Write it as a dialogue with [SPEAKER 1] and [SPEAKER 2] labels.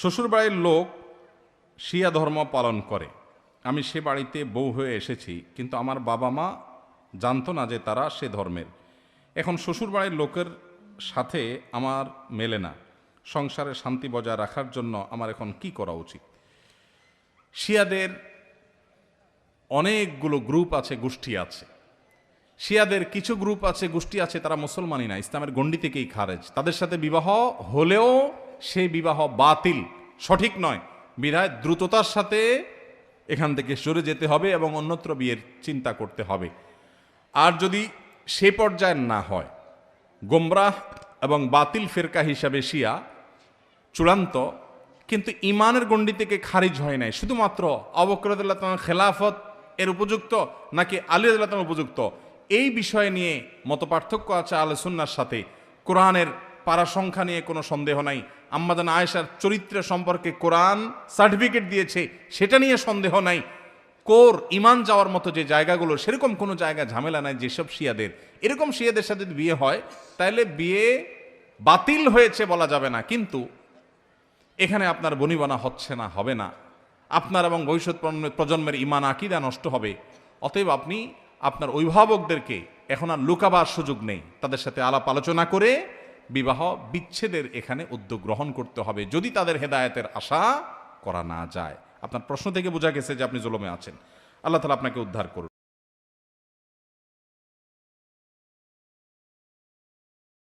[SPEAKER 1] শ্বশুরবাড়ির লোক শিয়া ধর্ম পালন করে। আমি সে বাড়িতে বউ হয়ে এসেছি, কিন্তু আমার বাবা মা জানতো না যে তারা সে ধর্মের। এখন শ্বশুরবাড়ির লোকের সাথে আমার মেলে না। সংসারে শান্তি বজায় রাখার জন্য আমার এখন কি করা উচিত? শিয়াদের অনেকগুলো গ্রুপ আছে, গোষ্ঠী আছে। শিয়াদের কিছু গ্রুপ আছে, গোষ্ঠী আছে, তারা মুসলমানই না, ইসলামের গণ্ডি থেকেই খারেজ? তাদের সাথে বিবাহ হলেও সেই বিবাহ বাতিল। সঠিক নয়। বিধায় দ্রুততার সাথে এখান থেকে সরে যেতে হবে এবং অন্যত্র বিয়ের চিন্তা করতে হবে। আর যদি সে পর্যায়ে না হয়, গোমরাহ এবং বাতিল ফেরকা হিসাবে শিয়া চূড়ান্ত, কিন্তু ইমানের গণ্ডি থেকে খারিজ হয় নাই, শুধুমাত্র অবকরদুল্লাহ খেলাফত এর উপযুক্ত নাকি আলী আল্লাহ উপযুক্ত? এই বিষয় নিয়ে মত পার্থক্য আছে আলোচনার সাথে। কোরআনের পারা সংখ্যা নিয়ে কোনো সন্দেহ নাই। আম্মাদান আয়েশার চরিত্র সম্পর্কে কোরআন সার্টিফিকেট দিয়েছে, সেটা নিয়ে সন্দেহ নাই। কোর ইমান যাওয়ার মতো যে জায়গাগুলো, সেরকম কোনো জায়গা ঝামেলা নাই যেসব শিয়াদের। এরকম শিয়াদের সাথে যদি বিয়ে হয়, তাহলে বিয়ে বাতিল হয়েছে বলা যাবে না, কিন্তু এখানে আপনার বনিবনা হচ্ছে না, হবে না। আপনার এবং ভবিষ্যৎ প্রজন্মের- ইমান আকিদা নষ্ট হবে। অতএব আপনি আপনার অভিভাবকদেরকে এখন আর লুকাবার সুযোগ নেই। তাদের সাথে আলাপ আলোচনা করে বিবাহ বিচ্ছেদের এখানে উদ্যোগ গ্রহণ করতে হবে যদি তাদের হেদায়তের আশা করা না যায়। আপনার প্রশ্ন থেকে বোঝা গেছে যে আপনি জলমে আছেন। আল্লাহ তালা আপনাকে উদ্ধার করুন